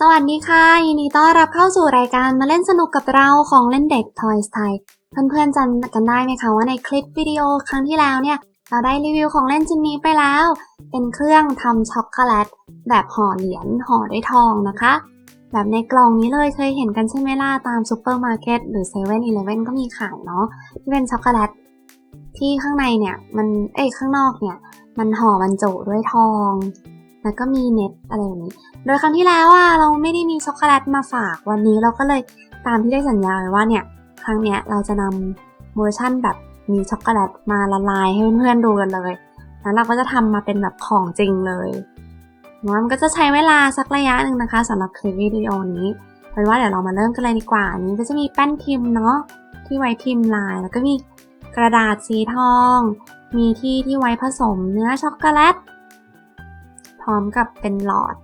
สวัสดีค่ะยินดีต้อนรับเข้าสู่รายการมาเล่นสนุกกับเราของเล่นเด็ก Toys ไทยเพื่อนๆจำกันได้ไหมคะว่าในคลิปวิดีโอครั้งที่แล้วเนี่ยเราได้รีวิวของเล่นชิ้นนี้ไปแล้ว เป็นเครื่องทำช็อกโกแลตแบบห่อเหรียญห่อด้วยทองนะคะ แบบในกล่องนี้เลยเคยเห็นกันใช่ไหมล่ะตามซูเปอร์มาร์เก็ตหรือเซเว่นอีเลฟเว่นก็มีขายเนาะที่เป็นช็อกโกแลตที่ข้างในเนี่ยมันเอ้ยข้างนอกเนี่ยมันห่อบรรจุด้วยทอง แล้วก็มีเน็ตอะไรแบบนี้ โดยครั้งที่แล้วอะเราไม่ได้มีช็อกโกแลตมาฝากวันนี้เราก็เลยตามที่ได้สัญญาไว้ว่าเนี่ยครั้งเนี้ยเราจะนำเวอร์ชั่นแบบมีช็อกโกแลตมาละลายให้เพื่อนๆดูกันเลยแล้วเราก็จะทำมาเป็นแบบของจริงเลยมันก็จะใช้เวลาสักระยะหนึ่งนะคะสำหรับคลิปวิดีโอนี้เป็นว่าเดี๋ยวเรามาเริ่มกันเลยดีกว่าอันนี้ก็จะมีแป้นพิมพ์เนาะที่ไว้พิมพ์ลาย แล้วก็มีกระดาษสีทอง มีที่ที่ไว้ผสมเนื้อช็อกโกแลต ร้อมกับเป็นหลอด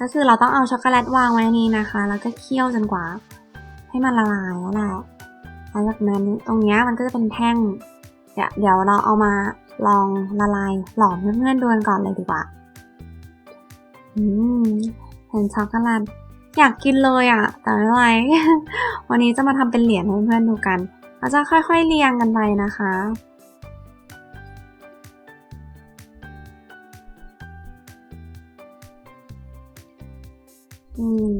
ก็คือเราต้องเอาช็อกโกแลตวางไว้นี้นะคะ แล้วก็เคี่ยวจนกว่า ให้มันละลายแล้วแหละหลังจากนั้นตรงนี้มันก็จะเป็นแท่ง เดี๋ยวเราเอามาลองละลายหลอมเพื่อนๆดูกันก่อนเลยดีกว่า อืมเห็นช็อกโกแลตอยากกินเลยอะ่ะ แต่ไม่เป็นไร วันนี้จะมาทำเป็นเหรียญให้เพื่อนๆดูกันเราจะค่อยๆเรียงกันไปนะคะ อืม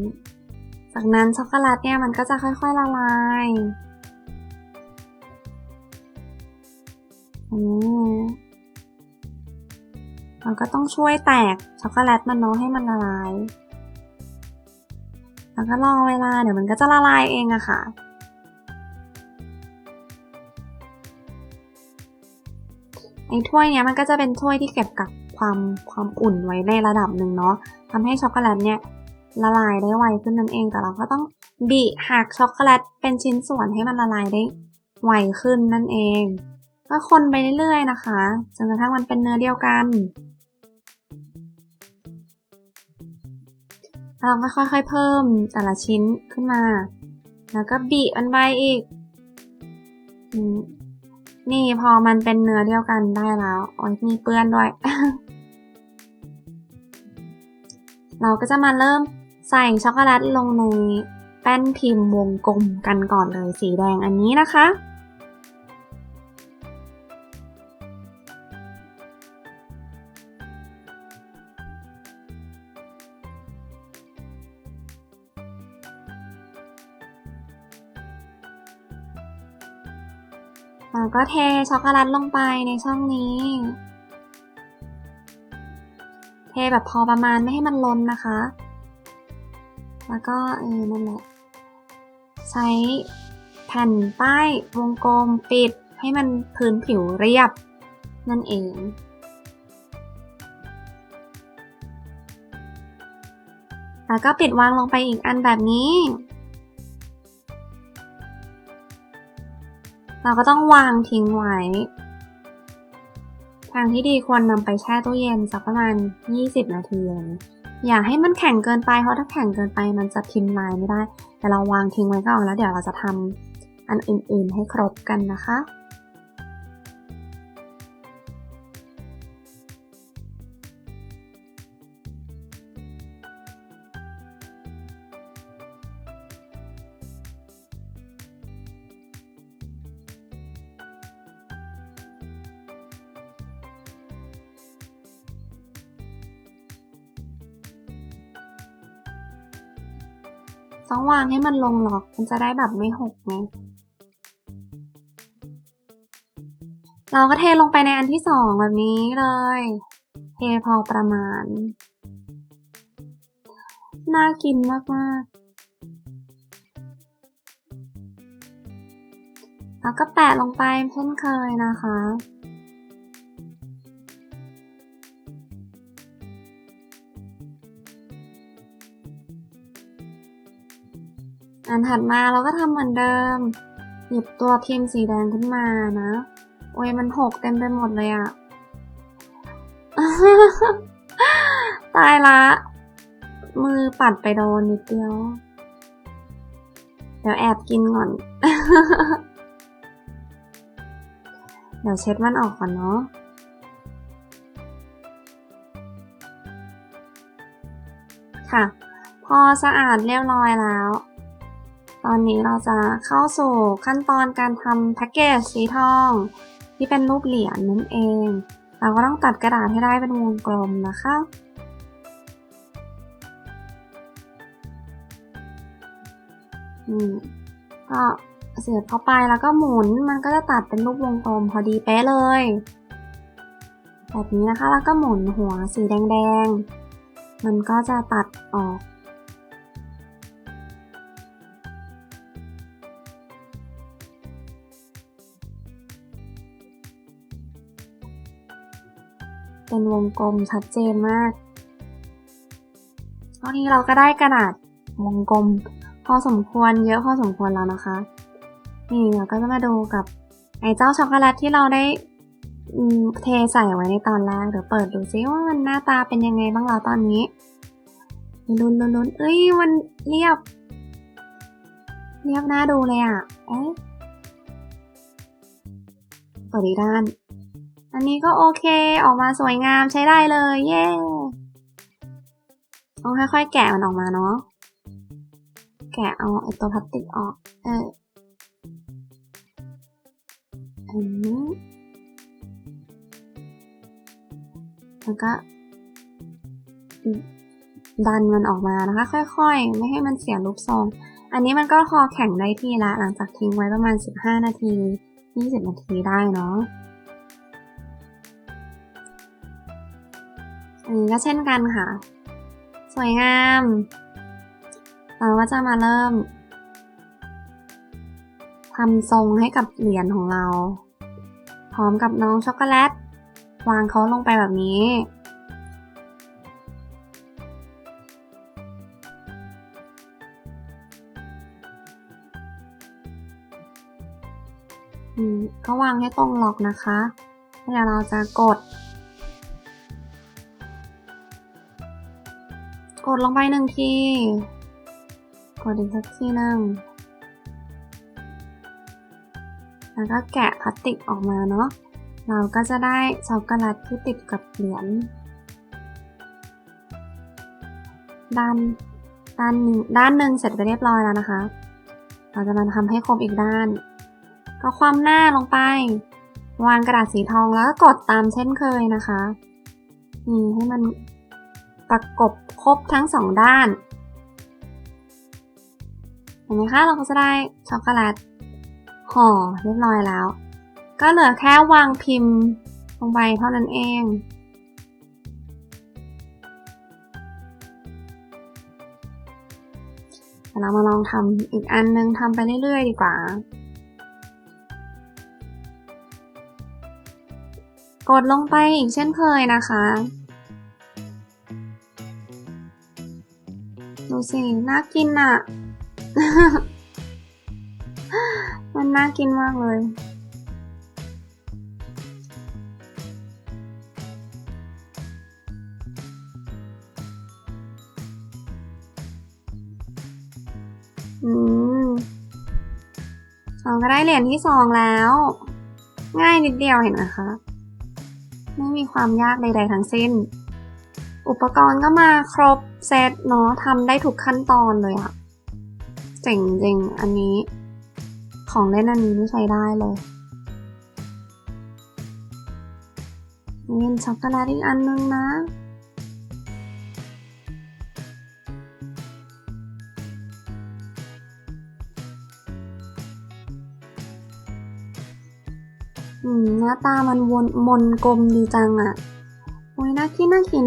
จากนั้นช็อกโกแลตเนี่ยมันก็จะค่อยๆละลายอืมเราก็ต้องช่วยแตกช็อกโกแลตมันเนาะให้มันละลาย แล้วก็รอเวลาเดี๋ยวมันก็จะละลายเองอะค่ะไอ้ถ้วยเนี้ยมันก็จะเป็นถ้วยที่เก็บกับความความอุ่นไว้ในระดับหนึ่งเนาะทำให้ช็อกโกแลตเนี่ย ละลายได้ไวขึ้นนั่นเอง แต่เราก็ต้องบีหักช็อกโกแลตเป็นชิ้นส่วนให้มันละลายได้ไวขึ้นนั่นเอง ก็คนไปเรื่อยๆนะคะจนกระทั่งมันเป็นเนื้อเดียวกัน เราก็ค่อยๆเพิ่มแต่ละชิ้นขึ้นมา แล้วก็บีมันไปอีก นี่พอมันเป็นเนื้อเดียวกันได้แล้วอ้ยมีเปื้อนด้วยเราก็จะมาเริ่ม ใส่ช็อกโกแลตลงในแป้นพิมพ์วงกลมกันก่อนเลยสีแดงอันนี้นะคะเราก็เทช็อกโกแลตลงไปในช่องนี้ เทแบบพอประมาณไม่ให้มันล้นนะคะ แล้วก็เออนั่นแหละ ใช้แผ่นป้ายวงกลมปิดให้มันพื้นผิวเรียบ นั่นเองแล้วก็ปิดวางลงไปอีกอันแบบนี้ เราก็ต้องวางทิ้งไว้ ทางที่ดีควรนำไปแช่ตู้เย็นสักประมาณ 20 นาทีเลย อย่าให้มันแข็งเกินไปเพราะถ้าแข็งเกินไปมันจะพิมพ์ลายไม่ได้ แต่เราวางทิ้งไว้ก่อนแล้วเดี๋ยวเราจะทำอันอื่นๆให้ครบกันนะคะ ต้องวางให้มันลงล็อกมันจะได้แบบไม่หกไงเราก็เทลงไปในอันที่สองแบบนี้เลย เทพอประมาณ น่ากินมากๆแล้วก็แปะลงไปเช่นเคยนะคะ อันถัดมาเราก็ทำเหมือนเดิม หยิบตัวพิมพ์สีแดงขึ้นมานะ โอ้ยมันหกเต็มไปหมดเลยอะตายละ มือปัดไปโดนนิดเดียว เดี๋ยวแอบกินก่อน เดี๋ยวเช็ดมันออกก่อนเนาะค่ะ พอสะอาดเรียบร้อยแล้ว ตอนนี้เราจะเข้าสู่ขั้นตอนการทำแพ็กเกจสีทอง ที่เป็นรูปเหรียญนั่นเอง เราก็ต้องตัดกระดาษให้ได้เป็นวงกลมนะคะอืมก็เสียบเข้าไปแล้วก็หมุนมันก็จะตัดเป็นรูปวงกลมพอดีเป๊ะเลย แบบนี้นะคะแล้วก็หมุนหัวสีแดงๆ มันก็จะตัดออก วงกลมชัดเจนมาก ตอนนี้เราก็ได้กระดาษวงกลม พอสมควรเยอะพอสมควรแล้วนะคะ นี่เราก็จะมาดูกับไอ้เจ้าช็อกโกแลตที่เราได้เทใส่ไว้ในตอนแรกเดี๋ยวเปิดดูซิว่ามันหน้าตาเป็นยังไงบ้างแล้วตอนนี้ลุ้นลุ้นลุ้นเอ้ยมันเรียบ เรียบหน้าดูเลยอะ เอ๊ะเปิดอีกด้าน อันนี้ก็โอเคออกมาสวยงามใช้ได้เลย เย้ต้องค่อยๆแกะมันออกมาเนาะ แกะเอาไอตัวพลาสติกออก เอออันนี้แล้วก็ดันมันออกมานะคะ ค่อยๆ ไม่ให้มันเสียรูปทรง อันนี้มันก็พอแข็งได้ที่ละ หลังจากทิ้งไว้ประมาณ 15 นาที 20 นาทีได้เนาะ อันนี้ก็เช่นกันค่ะ สวยงาม เราก็จะมาเริ่มทำทรงให้กับเหรียญของเรา พร้อมกับน้องช็อกโกแลต วางเขาลงไปแบบนี้อืมก็วางให้ตรงล็อกนะคะ เดี๋ยวเราจะกด ดลงไปหนึ่งที กดอีกสักทีหนึ่งแล้วก็แกะพลาสติกออกมาเนาะ เราก็จะได้ช็อกโกแลตที่ติดกับเหรียญด้านด้านหนึ่งด้านหนึ่งเสร็จไปเรียบร้อยแล้วนะคะ เราจะมาทำให้ครบอีกด้าน ก็ความหน้าลงไป วางกระดาษสีทองแล้วก็กดตามเช่นเคยนะคะ นี่ให้มันประกบ รบทั้งสองด้านเห็นไหมคะเราก็จะได้ช็อกโกแลตห่อเรียบร้อยแล้ว ก็เหลือแค่วางพิมพ์ลงไปเท่านั้นเองเดี๋ยวเรามาลองทำอีกอันนึงทำไปเรื่อยๆ ดีกว่า กดลงไปอีกเช่นเคยนะคะ สิ น่ากินอะ มันน่ากินมากเลย อืมเราก็ได้เหรียญที่สองแล้ว ง่ายนิดเดียวเห็นไหมคะ ไม่มีความยากใดๆทั้งสิ้น อุปกรณ์ก็มาครบเซตเนาะทำได้ทุกขั้นตอนเลยอะเจ๋งจริงอันนี้ ของเล่นอันนี้ไม่ใช้ได้เลยนี่เป็นช็อกโกแลตอีกอันนึงนะ อืม หน้าตามันวนมนกลมดีจังอะ่ะโอ้ยน่ากินน่ากิน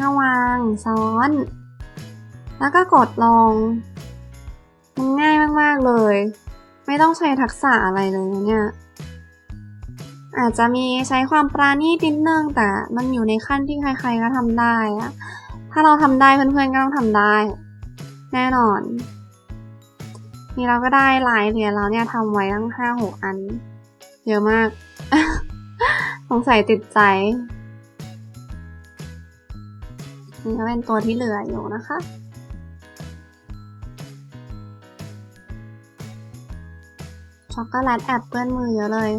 ก็วางซ้อน แล้วก็กดลงมันง่ายมาก ๆ เลย ไม่ต้องใช้ทักษะอะไรเลยเนี่ย อาจจะมีใช้ความปราณีตนิดนึงแต่มันอยู่ในขั้นที่ใคร ๆ ก็ทำได้อะถ้าเราทำได้เพื่อนๆก็ต้องทำได้ แน่นอน นี่เราก็ได้ลายเหรียญเราเนี่ยทำไว้ตั้งห้าหกอัน เยอะมาก สงสัยติดใจนี่ก็เป็นตัวที่เหลืออยู่นะคะชช็อกโกแลตแอบเปื้อนมือเยอะเลย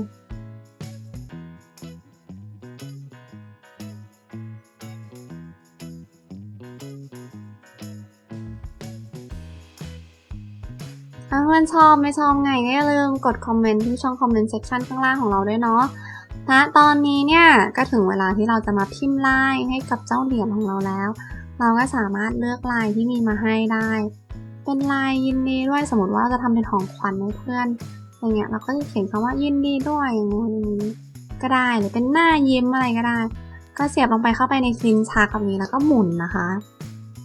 พื่อนชอบไม่ชอบไงก็อย่าลืมกดคอมเมนต์ที่ช่องคอมเมนต์เซ็กชันข้างล่างของเราด้วยเนาะณตอนนี้เนี่ยก็ถึงเวลาที่เราจะมาพิมพ์ลายให้กับเจ้าเหรียญของเราแล้ว เราก็สามารถเลือกลายที่มีมาให้ได้ เป็นลายยินดีด้วยสมมติว่าจะทำเป็นของขวัญให้เพื่อนอย่างเงี้ยเราก็จะเขียนคำว่ายินดีด้วยอย่างเงี้อย่างนี้ก็ได้หรือเป็นหน้ายิ้มอะไรก็ได้ ก็เสียบลงไปเข้าไปในลิ้นชักแบบนี้แล้วก็หมุนนะคะ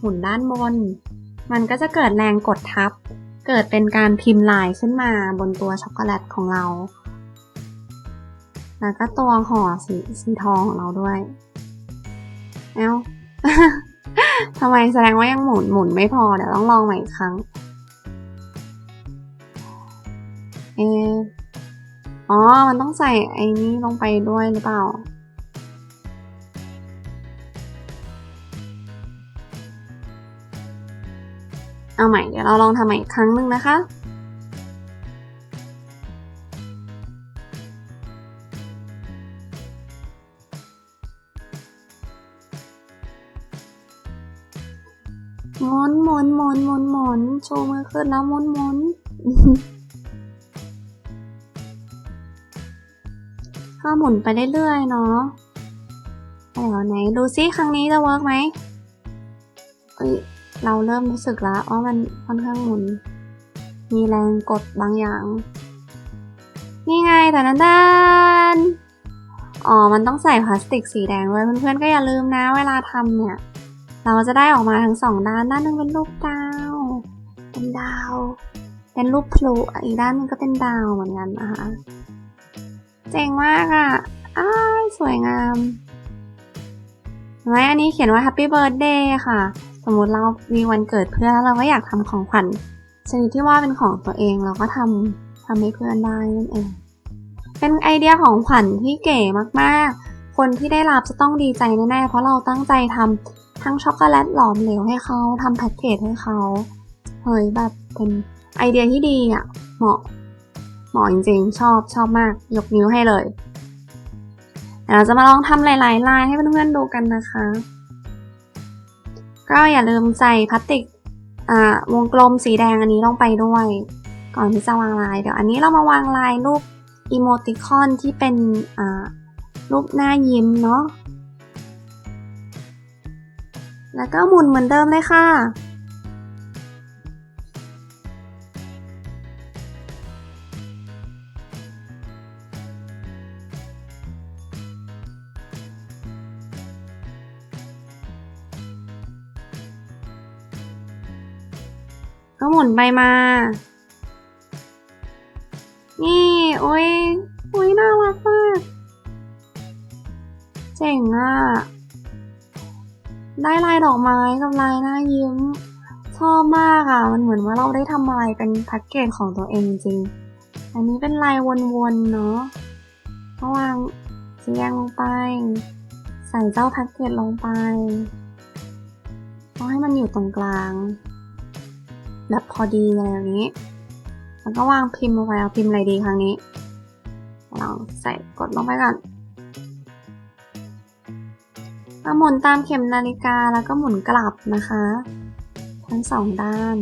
หมุนด้านบน มันก็จะเกิดแรงกดทับ เกิดเป็นการพิมพ์ลายขึ้นมาบนตัวช็อกโกแลตของเรา แล้วก็ตัวห่อสีสีทองของเราด้วยเอ้าทำไมแสดงว่ายังหมุนหมุนไม่พอ เดี๋ยวต้องลองใหม่อีกครั้ง เอะอ๋อ มันต้องใส่ไอ้นี้ลงไปด้วยหรือเปล่า เอาใหม่เดี๋ยวเราลองทำใหม่อีกครั้งหนึ่งนะคะ หมุนหมุนหมุนหมุนหมุนโชว์มือขึ้นแล้วหมุนหมุนก็หมุนไปเรื่อยๆเนาะเดี๋ยวไหนดูซิครั้งนี้จะเวิร์กไหมเอ้ย เราเริ่มรู้สึกแล้วว่ามันค่อนข้างหมุน มีแรงกดบางอย่าง นี่ไงแต่นั้นด้านอ๋อ มันต้องใส่พลาสติกสีแดงด้วยเพื่อนๆก็อย่าลืมนะ เวลาทำเนี่ย เราจะได้ออกมาทั้งสองด้าน ด้านหนึงเป็นรูปดาว เป็นดาว เป็นรูปพลุอีกด้านนึงก็เป็นดาวเหมือนกันนะคะเจ๋งมากอะ่ะอ้ายสวยงามไหมอันนี้เขียนว่า Happy Birthday ค่ะ สมมติเรามีวันเกิดเพื่อนแล้วเราก็อยากทำของขวัญชนิดที่ว่าเป็นของตัวเองเราก็ทำทำให้เพื่อนได้นั่นเอง เป็นไอเดียของขวัญที่เก๋มากๆ คนที่ได้รับจะต้องดีใจแน่ๆ เพราะเราตั้งใจทำทั้งช็อกโกแลตหลอมเหลวให้เขาทำแพ็กเกจให้เขาเฮ้ยแบบเป็นไอเดียที่ดีอะ เหมาะ เหมาะจริงๆ ชอบชอบมาก ยกนิ้วให้เลยเดี๋ยวเราจะมาลองทำหลายๆลายให้เพื่อนๆดูกันนะคะ ก็อย่าลืมใส่พลาสติกวงกลมสีแดงอันนี้ลงไปด้วย ก่อนที่จะวางลาย เดี๋ยวอันนี้เรามาวางลายรูปอีโมติคอนที่เป็นรูปหน้ายิ้มเนาะแล้วก็หมุนเหมือนเดิมเลยค่ะ ก็หมุนไปมา นี่ โอ้ยโอ้ยน่ารักมาก เจ๋งอะ ได้ลายดอกไม้กับลายหน้ายิ้ม ชอบมากอะ มันเหมือนว่าเราได้ทำอะไรเป็นแพ็กเกจของตัวเองจริง อันนี้เป็นลายวนๆ เนาะวางเรียงลงไป ใส่เจ้าแพ็กเกจลงไปต้องให้มันอยู่ตรงกลาง แบบพอดีอะไรแบบนี้ แล้วก็วางพิมพ์ลงไปเอาพิมพ์อะไรดีครั้งนี้ลองใส่กดลงไปก่อนเอาหมุนตามเข็มนาฬิกาแล้วก็หมุนกลับนะคะ ทั้งสองด้าน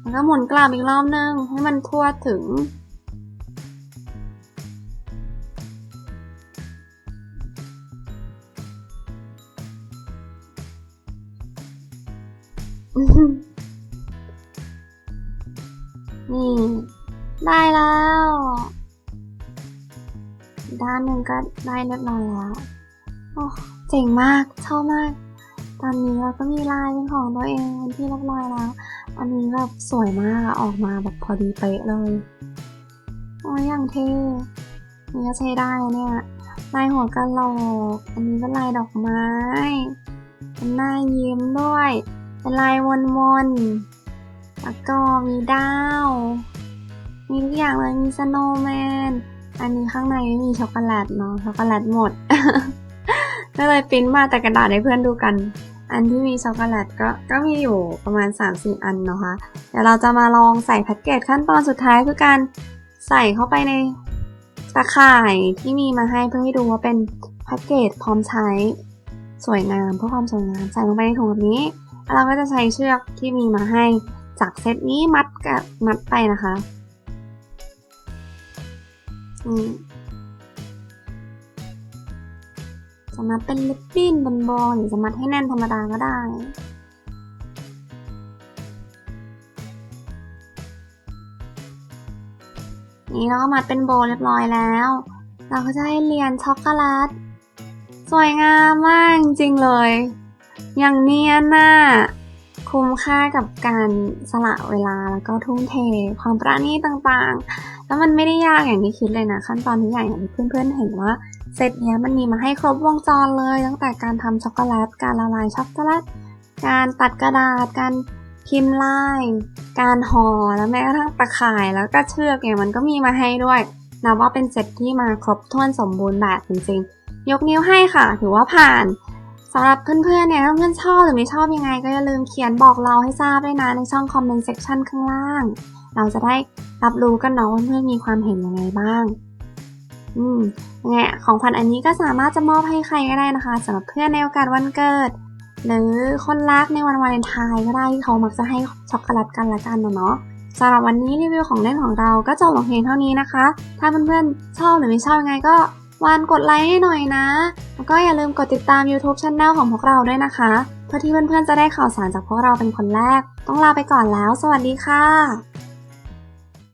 แล้วก็หมุนกลับอีกรอบนึงให้มันทั่วถึง นี่ ได้แล้ว ด้านหนึ่งก็ได้เรียบร้อยแล้ว โอ้เจ๋งมาก ชอบมาก ตอนนี้เราก็มีลายเป็นของตัวเองเป็นที่เรียบร้อยแล้ว อันนี้แบบสวยมากอะออกมาแบบพอดีเป๊ะเลยโอ้ยอย่างเท่นี่ก็ใช้ได้เนี่ยลายหัวกะโหลก อันนี้เป็นลายดอกไม้เป็นหน้ายิ้มด้วย เป็นลายวนๆ แล้วก็มีดาว มีทุกอย่างเลยมีสโนว์แมน อันนี้ข้างในมีช็อกโกแลตเนาะ ช็อกโกแลตหมด ก็เลยปริ้นมาแต่กระดาษให้เพื่อนดูกัน อันที่มีช็อกโกแลตก็ก็มีอยู่ประมาณ 3-4 อันเนาะคะ เดี๋ยวเราจะมาลองใส่แพ็กเกจขั้นตอนสุดท้ายคือการใส่เข้าไปในตะข่ายที่มีมาให้เพื่อให้ดูว่าเป็นแพ็กเกจพร้อมใช้สวยงามเพื่อความสวยงามใส่ลงไปในถุงแบบนี้ เราก็จะใช้เชือกที่มีมาให้จากเซตนี้มัดกับมัดไปนะคะจะมัดเป็นลิปปิ้นเป็นบอลหรือจะมัดให้แน่นธรรมดาก็ได้นี่เราก็มัดเป็นโบเรียบร้อยแล้ว เราก็จะให้เรียนช็อกโกแลต สวยงามมากจริงเลย อย่างเนียนน่ะคุ้มค่ากับการสละเวลาแล้วก็ทุ่มเทความประณีตต่างๆ แล้วมันไม่ได้ยากอย่างที่คิดเลยนะ ขั้นตอนทุกอย่อย่างที่เพื่อนๆเห็นว่าเซตเนี้ยมันมีมาให้ครบวงจรเลย ตั้งแต่การทำช็อกโกแลต การละลายช็อกโกแลต การตัดกระดาษ การพิมพ์ลาย การห่อแล้วแม้กระทั่งตะข่ายแล้วก็เชือกเนี่ยมันก็มีมาให้ด้วยนับว่าเป็นเซตที่มาครบถ้วนสมบูรณ์แบบจริงๆ ยกนิ้วให้ค่ะ ถือว่าผ่าน สำหรับเพื่อนๆเนี่ยถ้าเพื่อนชอบหรือไม่ชอบยังไง ก็อย่าลืมเขียนบอกเราให้ทราบด้วยนะในช่องคอมเมนต์เซ็กชันข้างล่าง เราจะได้รับรู้กันเนาะว่าเพื่อนมีความเห็นยังไงบ้าง อืมยังไงของขวัญอันนี้ก็สามารถจะมอบให้ใครก็ได้นะคะสำหรับเพื่อนในโอกาสวันเกิด หรือคนรักในวันวาเลนไทน์ก็ได้ที่เขามักจะให้ช็อกโกแลตกันละกันนะเนาะสำหรับวันนี้รีวิวของเล่นของเราก็จบลงเพียงเท่านี้นะคะ ถ้าเพื่อนๆชอบหรือไม่ชอบยังไงก็ วานกดไลค์ให้หน่อยนะ แล้วก็อย่าลืมกดติดตาม YouTube Channel ของพวกเราด้วยนะคะ เพื่อที่เพื่อนๆจะได้ข่าวสารจากพวกเราเป็นคนแรก ต้องลาไปก่อนแล้ว สวัสดีค่ะ